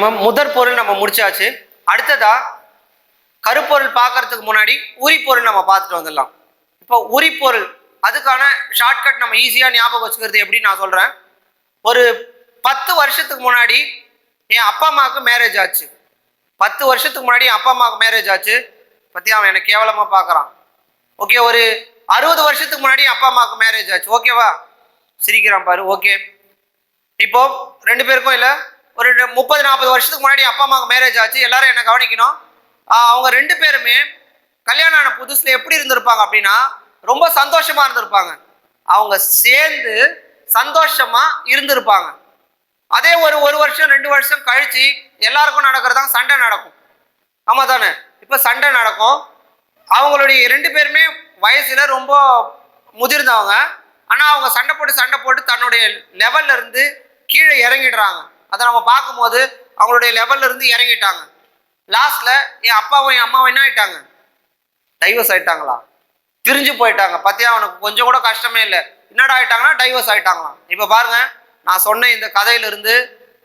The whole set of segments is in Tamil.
நம்ம முதற் பொருள் நம்ம முடிச்சாச்சு. அடுத்ததா கருப்பொருள் பார்க்கறதுக்கு முன்னாடி உரிப்பொருள் நம்ம பார்த்துட்டு வந்துடலாம். இப்போ உரிப்பொருள் அதுக்கான ஷார்ட்கட் நம்ம ஈஸியாக ஞாபகம் வச்சுக்கிறது எப்படி நான் சொல்கிறேன் ஒரு பத்து வருஷத்துக்கு முன்னாடி என் அப்பா அம்மாவுக்கு மேரேஜ் ஆச்சு. பத்து வருஷத்துக்கு முன்னாடி என் அப்பா அம்மாவுக்கு மேரேஜ் ஆச்சு. பற்றி அவன் என்னை கேவலமாக பார்க்குறான் ஓகே ஒரு அறுபது வருஷத்துக்கு முன்னாடி என் அப்பா அம்மாவுக்கு மேரேஜ் ஆச்சு. ஓகேவா சிரிக்கிறான் பாரு. ஓகே இப்போ ரெண்டு பேருக்கும் இல்லை? ஒரு முப்பது நாற்பது வருஷத்துக்கு முன்னாடி அப்பா அம்மாவுக்கு மேரேஜ் ஆச்சு. எல்லாரும் என்ன கவனிக்கணும்? அவங்க ரெண்டு பேருமே கல்யாணம் ஆன புதுசில் எப்படி இருந்திருப்பாங்க அப்படின்னா ரொம்ப சந்தோஷமாக இருந்திருப்பாங்க. அவங்க சேர்ந்து சந்தோஷமாக இருந்திருப்பாங்க. அதே ஒரு ஒரு வருஷம் ரெண்டு வருஷம் கழித்து எல்லாருக்கும் நடக்கிறதா சண்டை நடக்கும். ஆமாம் தானே இப்போ சண்டை நடக்கும். அவங்களுடைய ரெண்டு பேருமே வயசில் ரொம்ப முதிர்ந்தவங்க. ஆனால் அவங்க சண்டை போட்டு சண்டை போட்டு தன்னுடைய லெவல்ல இருந்து கீழே இறங்கிடுறாங்க. அதை நம்ம பார்க்கும்போது அவங்களுடைய லெவல்ல இருந்து இறங்கிட்டாங்க. லாஸ்ட்ல என் அப்பாவும் என் அம்மாவும் என்ன ஆயிட்டாங்க? டைவர்ஸ் ஆயிட்டாங்களா? பிரிஞ்சு போயிட்டாங்க. பத்தியா அவனுக்கு கொஞ்சம் கூட கஷ்டமே இல்லை. என்னடா ஆயிட்டாங்கன்னா டைவர்ஸ் ஆயிட்டாங்களாம். இப்போ பாருங்க நான் சொன்ன இந்த கதையிலிருந்து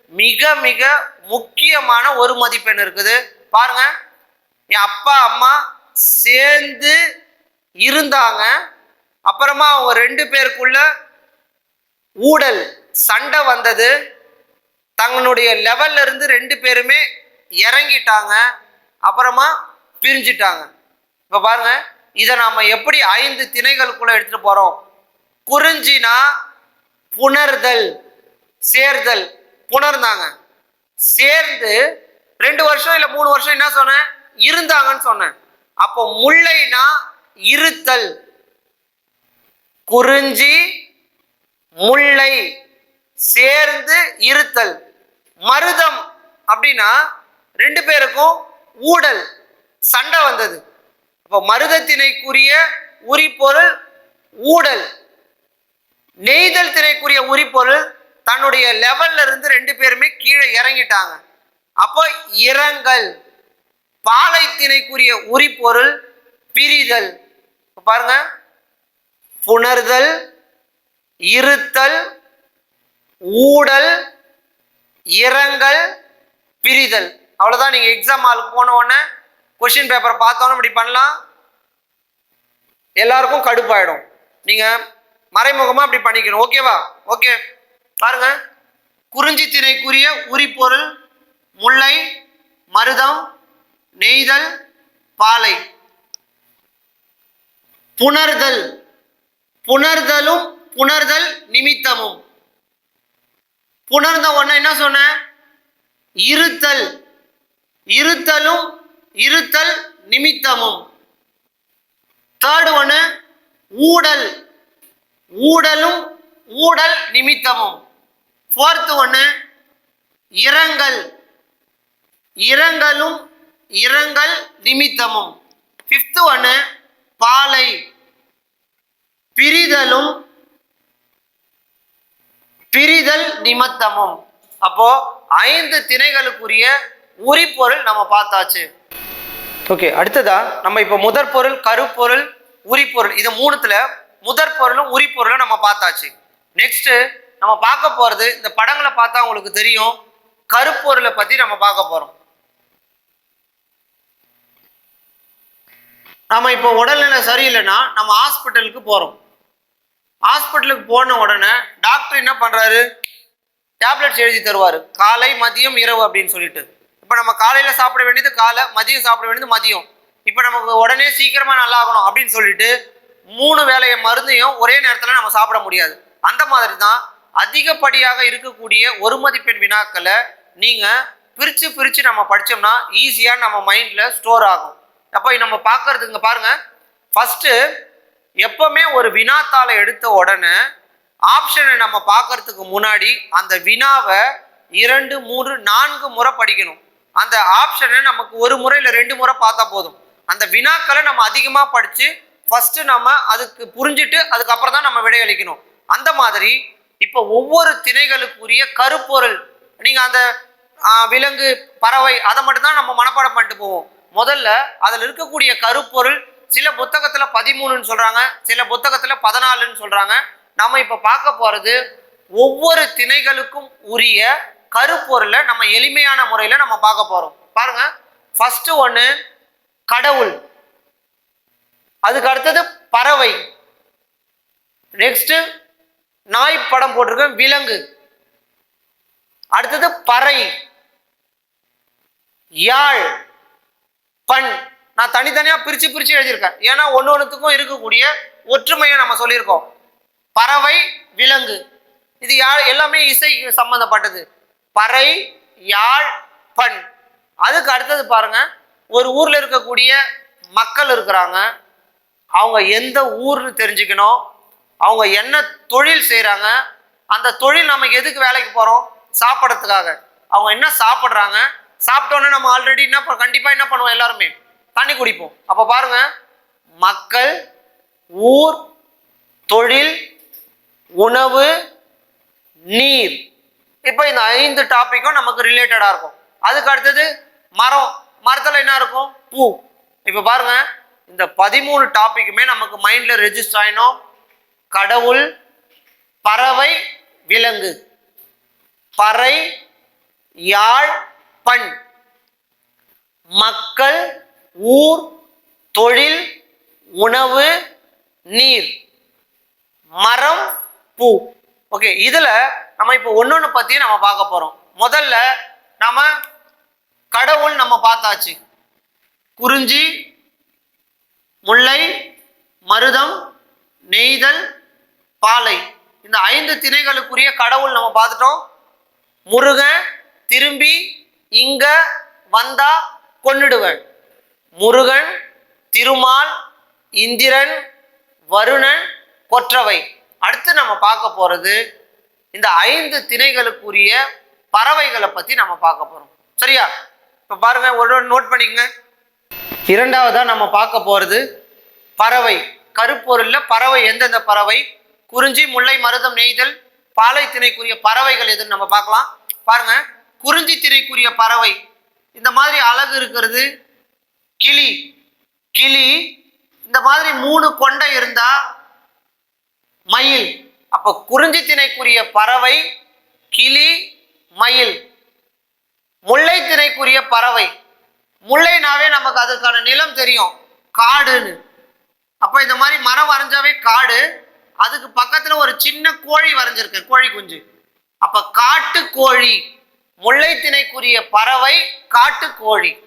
மிக மிக முக்கியமான ஒரு மதிப்பெண் இருக்குது? பாருங்க என் அப்பா அம்மா சேர்ந்து இருந்தாங்க. அப்புறமா அவங்க ரெண்டு பேருக்குள்ள ஊடல் சண்டை வந்தது. தங்களுடைய லெவல்ல இருந்து ரெண்டு பேருமே இறங்கிட்டாங்க. அப்புறமா பிரிஞ்சிட்டாங்க. இப்போ பாருங்க இதை நாம் எப்படி ஐந்து திணைகளுக்குள்ள எடுத்துகிட்டு போகிறோம் குறிஞ்சினா புணர்தல் சேர்தல் புணர்ந்தாங்க. சேர்ந்து ரெண்டு வருஷம் இல்லை மூணு வருஷம் என்ன சொன்னேன்? இருந்தாங்கன்னு சொன்னேன். அப்போ முல்லைனா இருத்தல். குறிஞ்சி முல்லை சேர்ந்து இருத்தல். மருதம் அப்படின்னா ரெண்டு பேருக்கும் ஊடல் சண்டை வந்தது. அப்போ மருதத்தினைக்குரிய உரிப்பொருள் ஊடல். நெய்தல் திரைக்குரிய உரிப்பொருள் தன்னுடைய லெவல்ல இருந்து ரெண்டு பேருமே கீழே இறங்கிட்டாங்க. அப்போ இரங்கல் பாலைத்தினைக்குரிய உரிப்பொருள் பிரிதல் பாருங்க. புணர்தல் இருத்தல் ஊடல் இரங்கல் பிரிதல் அவ்வளோதான் நீங்கள் எக்ஸாம் ஹாலுக்கு போனவொடனே கொஷின் பேப்பரை பார்த்தோன்னே இப்படி பண்ணலாம். எல்லாருக்கும் கடுப்பாயிடும். நீங்கள் மறைமுகமாக அப்படி பண்ணிக்கணும். ஓகேவா ஓகே பாருங்க. குறிஞ்சி திரைக்குரிய உரிப்பொருள் முல்லை மருதம் நெய்தல் பாலை. புணர்தல். புணர்தலும் புணர்தல் நிமித்தமும். புணர்ந்த உடனே என்ன சொன்ன? இருத்தல். இருத்தலும் இருத்தல் நிமித்தமும். தேர்ட் ஒன்று ஊடல். ஊடலும் ஊடல் நிமித்தமும். ஃபோர்த்து ஒன்று இரங்கல். இரங்கலும் இரங்கல் நிமித்தமும். ஃபிஃப்த்து ஒன்று பாலை. பிரிதலும் பிரிதல் நிமித்தமும். அப்போ ஐந்து திணைகளுக்குரிய உரிப்பொருள் நம்ம பார்த்தாச்சு. ஓகே அடுத்ததா நம்ம இப்போ முதற் பொருள் கருப்பொருள் உரிப்பொருள். இது மூணுத்துல முதற் பொருளும் உரிப்பொருளும் நம்ம பார்த்தாச்சு. நெக்ஸ்ட் நம்ம பார்க்க போறது இந்த படங்களை பார்த்தா உங்களுக்கு தெரியும். கருப்பொருளை பத்தி நம்ம பார்க்க போறோம். நாம இப்போ உடல்நிலை சரியில்லைன்னா நம்ம ஹாஸ்பிட்டலுக்கு போறோம். ஹாஸ்பிட்டலுக்கு போன உடனே டாக்டர் என்ன பண்ணுறாரு டேப்லெட்ஸ் எழுதி தருவார். காலை மதியம் இரவு அப்படின்னு சொல்லிட்டு. இப்போ நம்ம காலையில் சாப்பிட வேண்டியது காலை மதியம் சாப்பிட வேண்டியது மதியம். இப்போ நமக்கு உடனே சீக்கிரமாக நல்லா ஆகணும் அப்படின்னு சொல்லிட்டு மூணு வேலையை மருந்தையும் ஒரே நேரத்தில் நம்ம சாப்பிட முடியாது. அந்த மாதிரி தான் அதிகப்படியாக இருக்கக்கூடிய ஒரு மதிப்பெண் வினாக்களை நீங்கள் பிரித்து பிரித்து நம்ம படித்தோம்னா ஈஸியாக நம்ம மைண்டில் ஸ்டோர் ஆகும். அப்போ நம்ம பார்க்குறதுங்க பாருங்கள் ஃபஸ்ட்டு எப்பவுமே ஒரு வினாத்தாளை எடுத்த உடனே ஆப்ஷனை நம்ம பார்க்கறதுக்கு முன்னாடி அந்த வினாவை இரண்டு மூன்று நான்கு முறை படிக்கணும். அந்த ஆப்ஷனை நமக்கு ஒரு முறை இல்லை ரெண்டு முறை பார்த்தா போதும். அந்த வினாக்களை நம்ம அதிகமாக படித்து ஃபஸ்ட்டு நம்ம அதுக்கு புரிஞ்சுட்டு அதுக்கப்புறம் தான் நம்ம விடையளிக்கணும். அந்த மாதிரி இப்போ ஒவ்வொரு திணைகளுக்குரிய கருப்பொருள் நீங்கள் அந்த விலங்கு பறவை அதை மட்டும்தான் நம்ம மனப்பாடம் பண்ணிட்டு போவோம். முதல்ல அதில் இருக்கக்கூடிய கருப்பொருள் சில புத்தகத்தில் பதிமூணுன்னு சொல்கிறாங்க சில புத்தகத்தில் பதினாலுன்னு சொல்கிறாங்க நம்ம இப்போ பார்க்க போகிறது ஒவ்வொரு திணைகளுக்கும் உரிய கருப்பொருளை நம்ம எளிமையான முறையில் நம்ம பார்க்க போறோம். பாருங்க ஃபஸ்ட்டு ஒன்று கடவுள். அதுக்கு அடுத்தது பறவை. நெக்ஸ்ட்டு நாய் படம் போட்டிருக்கேன் விலங்கு. அடுத்தது பறை. யாழ் பண் நான் தனித்தனியாக பிரித்து பிரித்து எழுதியிருக்கேன். ஏன்னா ஒன்று ஒன்றுத்துக்கும் இருக்கக்கூடிய ஒற்றுமையை நம்ம சொல்லியிருக்கோம். பறவை விலங்கு. இது யா எல்லாமே இசை சம்பந்தப்பட்டது. பறை யாழ் பண் அதுக்கு அடுத்தது பாருங்க. ஒரு ஊரில் இருக்கக்கூடிய மக்கள் இருக்கிறாங்க. அவங்க எந்த ஊர்னு தெரிஞ்சுக்கணும். அவங்க என்ன தொழில் செய்கிறாங்க அந்த தொழில் நம்ம எதுக்கு வேலைக்கு போகிறோம் சாப்பிட்றதுக்காக. அவங்க என்ன சாப்பிட்றாங்க? சாப்பிட்டோன்னே நம்ம ஆல்ரெடி என்ன பண்ண கண்டிப்பாக என்ன பண்ணுவோம் எல்லாருமே? தண்ணி குடிப்போம். அப்போ பாருங்க மக்கள் ஊர் தொழில் உணவு நீர். இப்போ இந்த ஐந்து டாப்பிக்கும் நமக்கு ரிலேட்டடாக இருக்கும். அதுக்கு அடுத்தது மரம். மரத்தில் என்ன இருக்கும்? பூ. இப்போ பாருங்க இந்த பதிமூணு டாப்பிக்குமே நமக்கு மைண்டில் ரெஜிஸ்டர் ஆயிடும். கடவுள் பறவை விலங்கு. பறை யாழ் பண். மக்கள் ஊர் தொழில் உணவு நீர். மரம் பூ. ஓகே இதில் நம்ம இப்போ ஒன்று ஒன்று பற்றி நம்ம பார்க்க போகிறோம் முதல்ல நம்ம கடவுள் நம்ம பார்த்தாச்சு. குறிஞ்சி முல்லை மருதம் நெய்தல் பாலை. இந்த ஐந்து திணைகளுக்குரிய கடவுள் நம்ம பார்த்துட்டோம். முருகன் திரும்பி இங்க வந்தா கொன்னுடுவன் முருகன் திருமால் இந்திரன் வருணன் கொற்றவை அடுத்து நம்ம பார்க்க போகிறது இந்த ஐந்து திணைகளுக்குரிய பறவைகளை பற்றி நம்ம பார்க்க போகிறோம் சரியா? இப்போ பாருங்க ஒரு நோட் பண்ணிக்கங்க. இரண்டாவதாக நம்ம பார்க்க போகிறது பறவை. கருப்பொருளில் பறவை எந்தெந்த பறவை? குறிஞ்சி முல்லை மருதம் நெய்தல் பாலை திணைக்குரிய பறவைகள் எதுன்னு நம்ம பார்க்கலாம். பாருங்க குறிஞ்சி திணைக்குரிய பறவை. இந்த மாதிரி அழகு இருக்கிறது கிளி கிளி இந்த மாதிரி மூணு கொண்டை இருந்தா மயில். அப்ப குறிஞ்சி திணைக்குரிய பறவை கிளி மயில். முல்லை திணைக்குரிய பறவை. முல்லைனாவே நமக்கு அதுக்கான நிலம் தெரியும் காடுன்னு. அப்ப இந்த மாதிரி மரம் வரைஞ்சாவே காடு. அதுக்கு பக்கத்துல ஒரு சின்ன கோழி வரைஞ்சிருக்கேன் கோழி குஞ்சு. அப்ப காட்டு கோழி முல்லை திணைக்குரிய பறவை காட்டு கோழி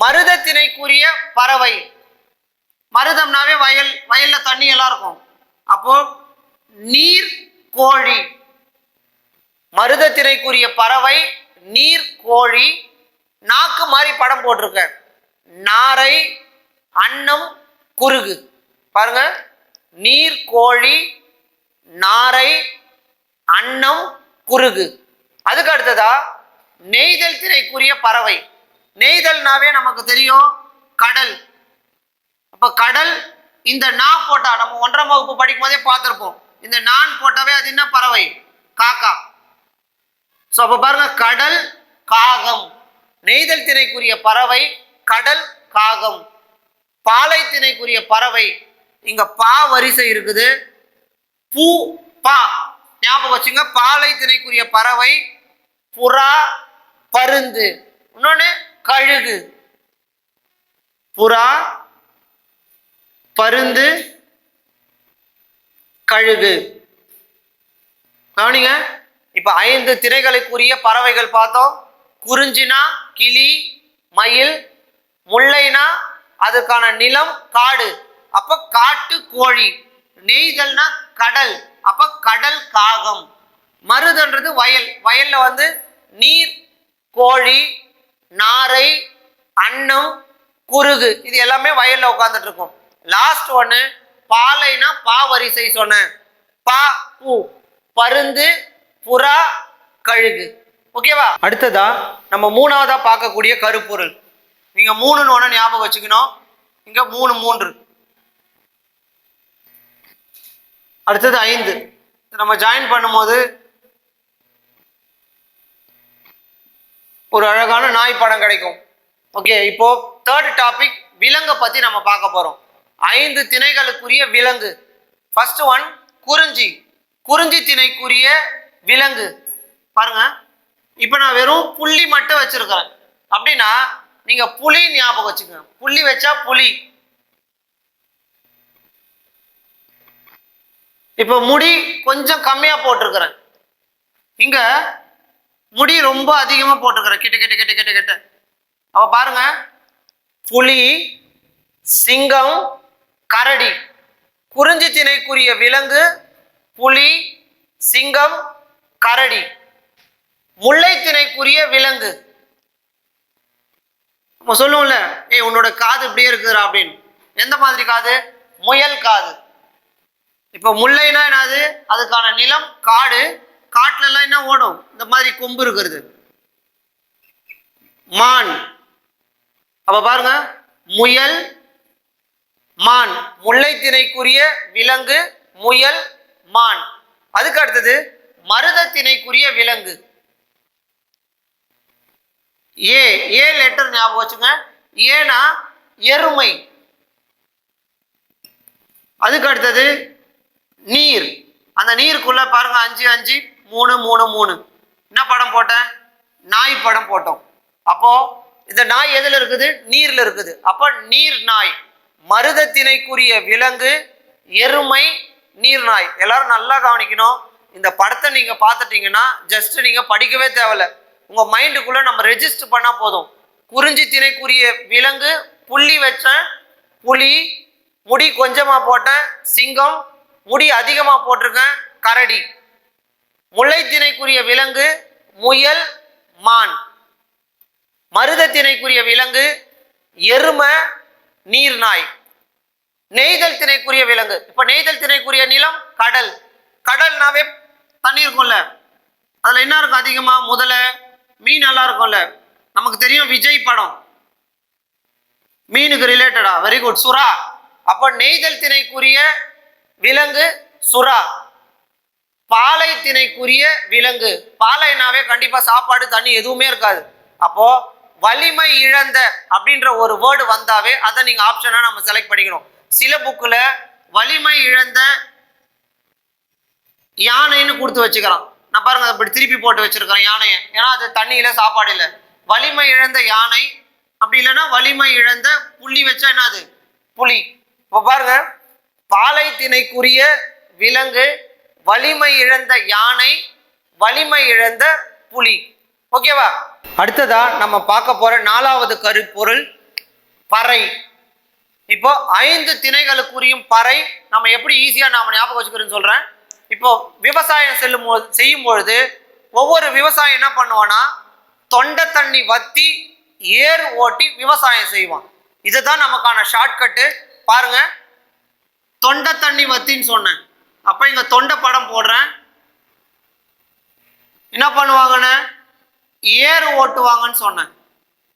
மருதத்தினைக்குரிய பறவை. மருதம்னாவே வயல் வயல்ல தண்ணி எல்லாம் இருக்கும். அப்போ நீர் கோழி. மருதத்தினைக்குரிய பறவை நீர் கோழி. நாக்கு மாதிரி படம் போட்டிருக்கேன் நாரை அன்னம் குருகு. பாருங்க. நீர் கோழி நாரை அன்னம் குருகு. அதுக்கு அடுத்ததா நெய்தல் திரைக்குரிய பறவை. நெய்தல்னாவே நமக்கு தெரியும். கடல். அப்ப கடல் இந்த நா போட்டா நம்ம ஒன்றாம் வகுப்பு படிக்கும் போதே பார்த்துருப்போம். இந்த நான் போட்டாவே அது என்ன பறவை? காக்கா. ஸோ அப்போ பாருங்க கடல் காகம். நெய்தல் திணைக்குரிய பறவை கடல் காகம். பாலை திணைக்குரிய பறவை. இங்க பா வரிசை இருக்குது. பூ பா. ஞாபகம் வச்சுங்க பாலை திணைக்குரிய பறவை புறா பருந்து. இன்னொன்னு கழுகு. புறா பருந்து கழுகு. கவனிங்க. இப்ப ஐந்து திரைகளுக்குரிய பறவைகள் பார்த்தோம். குறிஞ்சினா கிளி மயில் முல்லைனா அதுக்கான நிலம் காடு. அப்ப காட்டு கோழி. நெய்தல்னா கடல். அப்ப கடல் காகம். மருதன்றது வயல். வயல்ல வந்து நீர் கோழி நாரை அன்னம் குருகு இது எல்லாமே வயல்ல உட்காந்துட்டு இருக்கும் லாஸ்ட் ஒன்று பாலைனா பா வரிசை சொன்னேன். பா பூ பருந்து புறா கழுகு. ஓகேவா அடுத்ததா நம்ம மூணாவதா பார்க்கக்கூடிய கருப்பொருள். நீங்க மூணுன்னு ஒன்று ஞாபகம் வச்சுக்கணும். இங்க மூணு மூன்று. அடுத்தது ஐந்து. நம்ம ஜாயின் பண்ணும்போது ஒரு அழகான நாய் படம் கிடைக்கும். ஓகே இப்போ தேர்ட் டாபிக் விலங்கை பத்தி நம்ம பார்க்க போறோம். ஐந்து திணைகளுக்குரிய விலங்கு. ஃபர்ஸ்ட் ஒன் குறிஞ்சி. குறிஞ்சி திணைக்குரிய விலங்கு. பாருங்க. இப்போ நான் வெறும் புள்ளி மட்டும் வச்சிருக்கிறேன். அப்படின்னா நீங்க புலி ஞாபகம் வச்சுக்கோங்க. புள்ளி வச்சா புலி. இப்போ முடி கொஞ்சம் கம்மியா போட்டிருக்கிறேன். இங்க முடி ரொம்ப அதிகமாக போட்டிருக்கிறேன் கிட்ட கிட்ட கிட்ட கிட்ட கிட்ட. அவள் பாருங்க. புலி சிங்கம் கரடி. குறிஞ்சி திணைக்குரிய விலங்கு புலி சிங்கம் கரடி. முல்லை திணைக்குரிய விலங்கு. நம்ம சொல்லுவோம்ல ஏய் உன்னோட காது இப்படியே இருக்குதுரா அப்படின்னு. எந்த மாதிரி காது? முயல் காது. இப்போ முல்லைனா என்னது? அதுக்கான நிலம் காடு காட்டிலலாம் என்ன ஓடும்? இந்த மாதிரி கொம்பு இருக்கிறது. மான். அப்போ பாருங்க. முயல் மான். முல்லைத்திணைக்குரிய விலங்கு முயல் மான். அதுக்கு அடுத்தது மருதத்திணைக்குரிய விலங்கு. ஏ ஏ லெட்டர் ஞாபகம் வச்சுங்க. ஏனா எருமை. அதுக்கு அடுத்தது நீர். அந்த நீருக்குள்ள பாருங்க அஞ்சு அஞ்சு. மூணு மூணு மூணு. என்ன படம் போட்டேன் நாய் படம் போட்டோம். அப்போ இந்த நாய் எதில் இருக்குது? நீர்ல இருக்குது. அப்போ நீர் நாய். மருதத்தினைக்குரிய விலங்கு எருமை நீர் நாய். எல்லாரும் நல்லா கவனிக்கணும். இந்த படத்தை நீங்க பார்த்துட்டீங்கன்னா ஜஸ்ட் நீங்க படிக்கவே தேவையில்ல. உங்க மைண்டுக்குள்ள நம்ம ரெஜிஸ்டர் பண்ணால் போதும். குறிஞ்சி திணைக்குரிய விலங்கு புள்ளி வச்சேன் புலி முடி கொஞ்சமாக போட்டேன் சிங்கம் முடி அதிகமாக போட்டிருக்கேன் கரடி. முல்லைத்திணைக்குரிய விலங்கு முயல் மான். மருதத்திணைக்குரிய விலங்கு எருமை நீர்நாய். நெய்தல் திணைக்குரிய விலங்கு. இப்ப நெய்தல் திணைக்குரிய நிலம் கடல். கடல்னாவே தண்ணி இருக்கும்ல. அதுல என்ன இருக்கும் அதிகமா? முதல்ல மீன் நல்லா இருக்கும்ல. நமக்கு தெரியும் விஜய் படம். மீனுக்கு ரிலேட்டடா வெரி குட் சுறா. அப்ப நெய்தல் திணைக்குரிய விலங்கு சுறா. பாலை திணைக்குரிய விலங்கு. பாலைனாவே கண்டிப்பா சாப்பாடு தண்ணி எதுவுமே இருக்காது. அப்போ வலிமை இழந்த அப்படின்ற ஒரு வேர்டு வந்தாவே அதை நீங்க ஆப்ஷனா நம்ம செலக்ட் பண்ணிக்கணும். சில புக்கில் வலிமை இழந்த யானைன்னு கொடுத்து வச்சுக்கிறான் நான் பாருங்க அப்படி திருப்பி போட்டு வச்சிருக்கேன் யானையை. ஏன்னா அது தண்ணியில சாப்பாடு இல்லை. வலிமை இழந்த யானை அப்படி இல்லைன்னா வலிமை இழந்த புள்ளி வச்சா என்னது புலி. இப்போ பாருங்க பாலை திணைக்குரிய விலங்கு வலிமை இழந்த யானை வலிமை இழந்த புலி. ஓகேவா அடுத்ததா நம்ம பார்க்க போற நாலாவது கருப்பொருள் பறை. இப்போ ஐந்து திணைகளுக்குரியும் பறை நம்ம எப்படி ஈஸியா நாம ஞாபகம் வச்சுக்கிறோன்னு சொல்றேன். இப்போ விவசாயம் செல்லும் போது செய்யும் பொழுது ஒவ்வொரு விவசாயம் என்ன பண்ணுவான்னா தொண்டை தண்ணி வத்தி ஏர் ஓட்டி விவசாயம் செய்வான். இதுதான் நமக்கான ஷார்ட்கட்டு பாருங்க. தொண்டை தண்ணி வத்தின்னு சொன்னேன். அப்போ இங்கே தொண்டை படம் போடுறேன். என்ன பண்ணுவாங்கன்னு? ஏர் ஓட்டுவாங்கன்னு சொன்னேன்.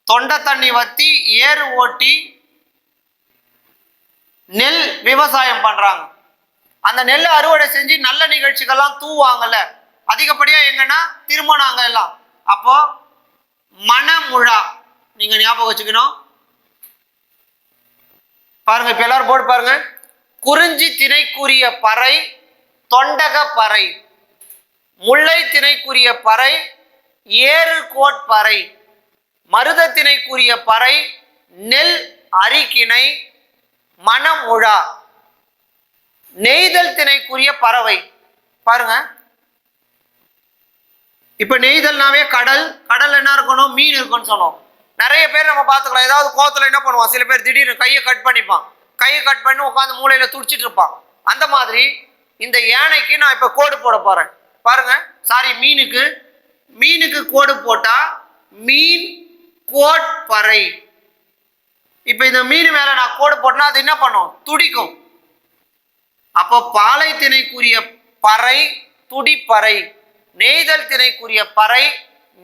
தொண்டை தண்ணி வத்தி ஏர் ஓட்டி நெல் விவசாயம் பண்ணுறாங்க அந்த நெல் அறுவடை செஞ்சு நல்ல நிகழ்ச்சிகள்லாம் தூவாங்கல்ல. அதிகப்படியாக எங்கன்னா திருமணம் எல்லாம். அப்போ மணமுழா. நீங்க ஞாபகம் வச்சுக்கணும். பாருங்க இப்ப எல்லாரும் போட்டு பாருங்க. குறிஞ்சி திணைக்குரிய பறை தொண்டக பறை முல்லை திணைக்குரிய பறை ஏறு கோட் பறை பறை நெல் அரிக்கிணை மணமுழா நெய்தல் திணைக்குரிய பறவை. பாருங்க. இப்ப நெய்தல்னாவே கடல் கடல் என்ன இருக்கணும்? மீன் இருக்கும்னு சொன்னோம். நிறைய பேர் நம்ம பார்த்துக்கலாம். ஏதாவது கோவத்துல என்ன பண்ணுவான்? சில பேர் திடீர்னு கையை கட் பண்ணிப்பான். கையை கட் பண்ணி உட்காந்து மூளையில துடிச்சிட்டு இருப்பான். அந்த மாதிரி இந்த யானைக்கு நான் இப்போ கோடு போட போகிறேன் பாருங்க சாரி மீனுக்கு. மீனுக்கு கோடு போட்டால் மீன் கோட் பறை. இப்போ இந்த மீன் மேலே நான் கோடு போட்டேன்னா அது என்ன பண்ணும்? துடிக்கும். அப்போ பாலை திணைக்குரிய பறை துடிப்பறை. நெய்தல் திணைக்குரிய பறை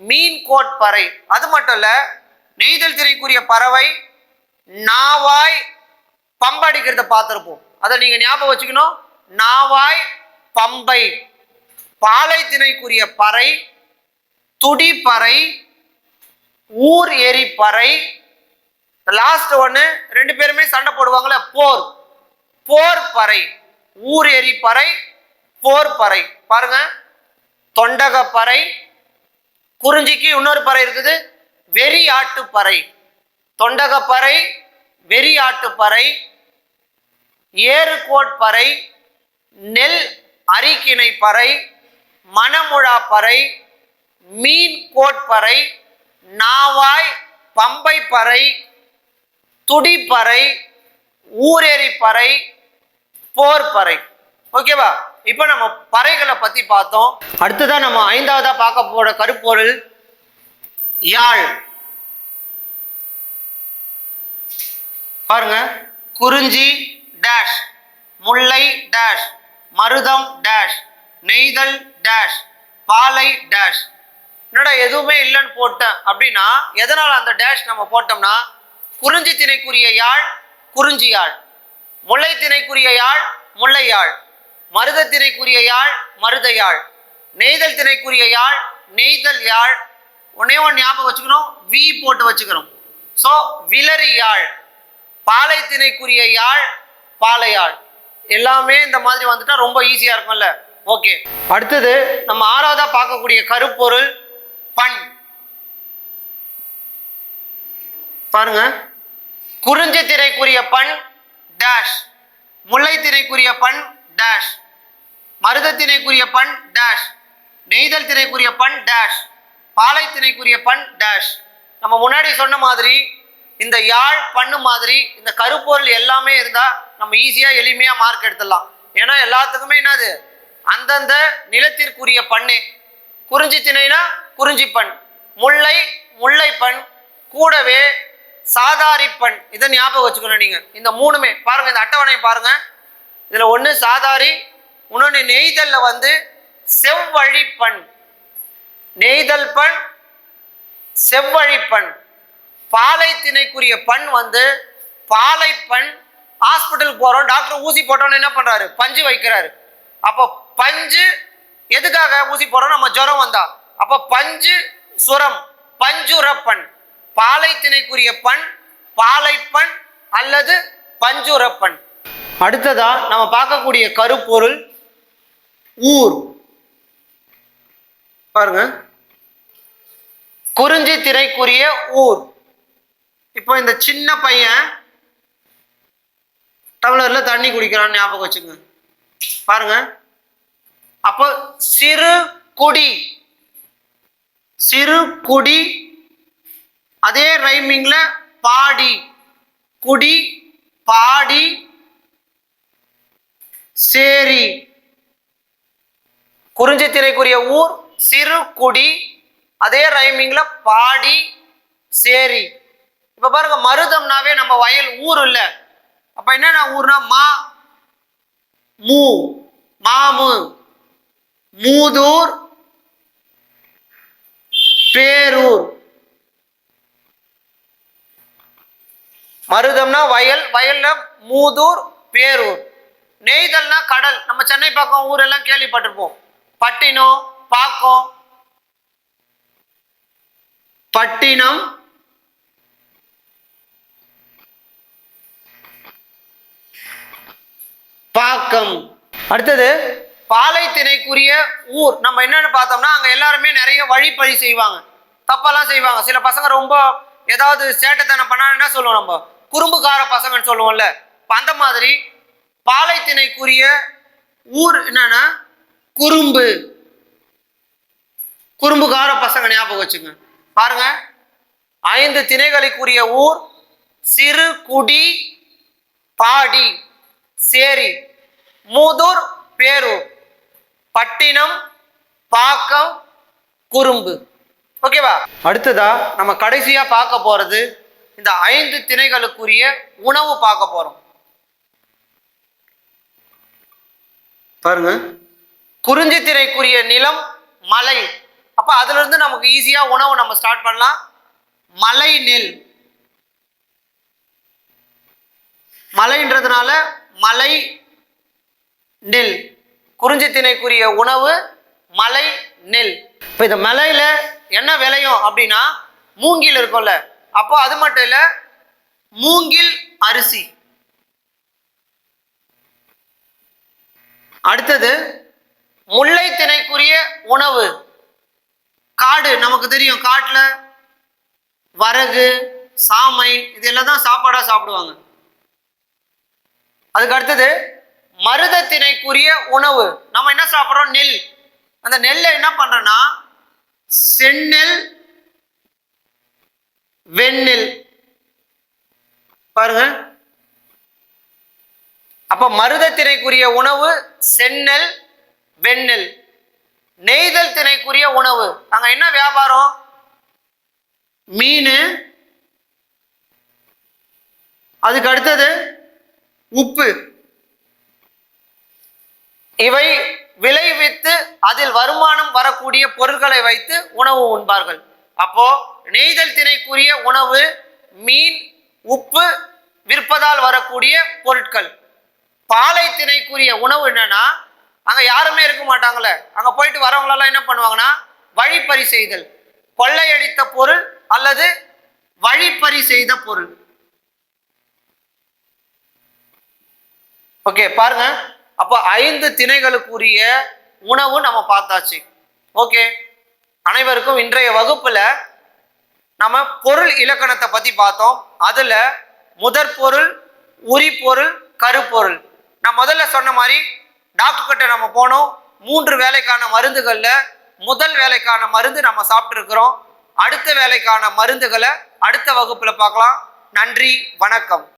மீன் கோட் பறை. அது மட்டும் இல்லை நெய்தல் திணைக்குரிய பறவை நாவாய் பம்படிக்கிறத பார்த்துருப்போம். அதை நீங்கள் ஞாபகம் வச்சுக்கணும். நாவாய் பம்பை பாலைத்திணைக்குரிய பறை துடிப்பறை ஊர் எரி பறை லாஸ்ட் ஒன்று ரெண்டு பேருமே சண்டை போடுவாங்களே போர். போர் பறை ஊர் எரி பறை போர் பறை பாருங்க. தொண்டக பறை குறிஞ்சிக்கு இன்னொரு பறை இருக்குது வெறி ஆட்டு பறை தொண்டகப்பறை வெறி ஆட்டு பறை ஏறுகோட்பறை நெல் அரிக்கிணை பறை மணமுழா பறை மீன் கோட்பறை நாவாய் பம்பை பறை துடிப்பறை ஊரேரிப்பறை பறை ஓகேவா? இப்போ நம்ம பறைகளை பற்றி பார்த்தோம். அடுத்ததான் நம்ம ஐந்தாவதாக பார்க்க போகிற கருப்பொருள் யாழ். பாருங்க. குறிஞ்சி டேஷ் முல்லை டேஷ் மருதம் டேஷ் நெய்தல் டேஷ் பாலை டேஷ் என்னடா எதுவுமே இல்லைன்னு போட்டேன். அப்படின்னா எதனால் அந்த டேஷ் நம்ம போட்டோம்னா குறிஞ்சி திணைக்குரிய யாழ் குறிஞ்சி யாழ். முல்லை திணைக்குரிய யாழ் முல்லை யாழ். மருத திணைக்குரிய யாழ் மருத யாழ். நெய்தல் திணைக்குரிய யாழ் நெய்தல் யாழ். ஒன்னே ஒன்று ஞாபகம் வச்சுக்கணும். வி போட்டு வச்சுக்கணும். ஸோ விலரி யாழ். பாலை திணைக்குரிய யாழ் பாலையாழ் எல்லாமே இந்த மாதிரி வந்துட்டா ரொம்ப ஈஸியாக இருக்கும்ல. ஓகே அடுத்தது நம்ம ஆறாவதாக பார்க்கக்கூடிய கருப்பொருள் பண் பாருங்க. குறிஞ்சி திரைக்குரிய பண் டேஷ் முல்லை திரைக்குரிய பண் டேஷ் மருத திணைக்குரிய பண் டேஷ் நெய்தல் திணைக்குரிய பண் டேஷ் பாலை திணைக்குரிய பண் டேஷ் நம்ம முன்னாடி சொன்ன மாதிரி இந்த யாழ் பண்ணு மாதிரி இந்த கருப்பொருள் எல்லாமே இருந்தால் நம்ம ஈஸியாக எளிமையாக மார்க் எடுத்துடலாம். ஏன்னா எல்லாத்துக்குமே என்னது? அந்தந்த நிலத்திற்குரிய பண்ணு. குறிஞ்சி திணைனா குறிஞ்சி பண் முல்லை முல்லை பண் கூடவே சாதாரி பண் இதை ஞாபகம் வச்சுக்கணும் நீங்கள் இந்த மூணுமே. பாருங்கள் இந்த அட்டவணையை பாருங்கள் இதில் ஒன்று சாதாரி இன்னொன்று நெய்தலில் வந்து செவ்வழி பண் நெய்தல் பண் செவ்வழி பண் பாலை திணைக்குரிய பண் வந்து பாலை பண் ஹாஸ்பிட்டலுக்கு போகிறோம் டாக்டர் ஊசி போட்டோன்னு என்ன பண்ணுறாரு பஞ்சு வைக்கிறாரு. அப்போ பஞ்சு எதுக்காக ஊசி போடுறோம்? நம்ம ஜுரம் வந்தா. அப்போ பஞ்சு சுரம் பஞ்சுரப்பன். பாலைத்தினைக்குரிய பண் பாலைப்பண் அல்லது பஞ்சுரப்பண் அடுத்ததா நம்ம பார்க்கக்கூடிய கருப்பொருள் ஊர். பாருங்க. குறிஞ்சி திரைக்குரிய ஊர். இப்போ இந்த சின்ன பையன் தமிழரில் தண்ணி குடிக்கிறான்னு ஞாபகம் வச்சுங்க பாருங்க. அப்போ சிறு குடி சிறு குடி அதே ரைமிங்ல பாடி குடி பாடி சேரி. குறிஞ்சி திரைக்குரிய ஊர் சிறு குடி அதே ரைமிங்ல பாடி சேரி. இப்ப பாருங்க மருதம்னாவே நம்ம வயல் ஊர் இல்ல. அப்ப என்னென்ன ஊர்னா மா மூ மாமு. மூதூர் பேரூர். மருதம்னா வயல் வயல்ல மூதூர் பேரூர். நெய்தல்னா கடல். நம்ம சென்னை பக்கம் ஊரெல்லாம் கேள்விப்பட்டிருப்போம். பட்டினம் பாக்கம். பட்டினம் பாக்கம். அடுத்தது பாலைத்திணைக்குரிய ஊர். நம்ம என்னன்னு பார்த்தோம்னா அங்கே எல்லாருமே நிறைய வழிப்பழி செய்வாங்க. தப்பெல்லாம் செய்வாங்க. சில பசங்க ரொம்ப ஏதாவது சேட்டைத்தனை பண்ணா என்ன சொல்லுவோம் நம்ம? குறும்புக்கார பசங்கன்னு சொல்லுவோம்ல. இப்போ அந்த மாதிரி பாலைத்திணைக்குரிய ஊர் என்னன்னா குறும்பு. குறும்புக்கார பசங்க ஞாபகம் வச்சுங்க. பாருங்க. ஐந்து திணைகளுக்குரிய ஊர் சிறு குடி பாடி. சேரி. மூதூர் பேரூர் பட்டினம் பாக்கம் குறும்பு. ஓகேவா? அடுத்ததா நம்ம கடைசியா பார்க்க போறது இந்த ஐந்து திணைகளுக்குரிய உணவு பார்க்க போறோம். பாருங்க. குறிஞ்சி திணைக்குரிய நிலம் மலை. அப்ப அதுல இருந்து நமக்கு ஈஸியா உணவு நம்ம ஸ்டார்ட் பண்ணலாம். மலை நெல் மலைன்றதுனால மலை நெல். குறிஞ்சி திணைக்குரிய உணவு மலை நெல். இப்போ இந்த மலையில் என்ன விளையும் அப்படின்னா மூங்கில் இருக்கும்ல. அப்போ அது மட்டும் இல்லை மூங்கில் அரிசி. அடுத்தது முல்லை திணைக்குரிய உணவு. காடு நமக்கு தெரியும் காட்டில் வரகு சாமை இதெல்லாம் தான் சாப்பாடாக சாப்பிடுவாங்க. அதுக்கு அடுத்தது மருதத்தினைக்குரிய உணவு. நம்ம என்ன சாப்பிட்றோம்? நெல். அந்த நெல்லை என்ன பண்றோம்னா செந்நெல் வெண்ணெல் பாருங்க. அப்ப மருதத்தினைக்குரிய உணவு செந்நெல் வெண்ணெல் நெய்தல் திணைக்குரிய உணவு. அங்க என்ன வியாபாரம்? மீன். அதுக்கு அடுத்தது உப்பு. இவை விளைவித்து அதில் வருமானம் வரக்கூடிய பொருட்களை வைத்து உணவு உண்பார்கள். அப்போ நெய்தல் திணைக்குரிய உணவு மீன் உப்பு விற்பதால் வரக்கூடிய பொருட்கள். பாலை திணைக்குரிய உணவு என்னன்னா அங்க யாருமே இருக்க மாட்டாங்கல்ல. அங்க போயிட்டு வரவங்களெல்லாம் என்ன பண்ணுவாங்கன்னா வழிப்பறி செய்தல். கொள்ளையடித்த பொருள் அல்லது வழிப்பறி செய்த பொருள். ஓகே பாருங்க. அப்போ ஐந்து திணைகளுக்குரிய உணவு நம்ம பார்த்தாச்சு. ஓகே. அனைவருக்கும் இன்றைய வகுப்புல நம்ம பொருள் இலக்கணத்தை பத்தி பார்த்தோம். அதுல முதற் பொருள் உரி பொருள் கருப்பொருள் நான் முதல்ல சொன்ன மாதிரி டாக்டர் கிட்ட நம்ம போனோம். மூன்று வேலைக்கான மருந்துகள்ல முதல் வேலைக்கான மருந்து நம்ம சாப்பிட்டுருக்கிறோம். அடுத்த வேலைக்கான மருந்துகளை அடுத்த வகுப்புல பார்க்கலாம். நன்றி வணக்கம்.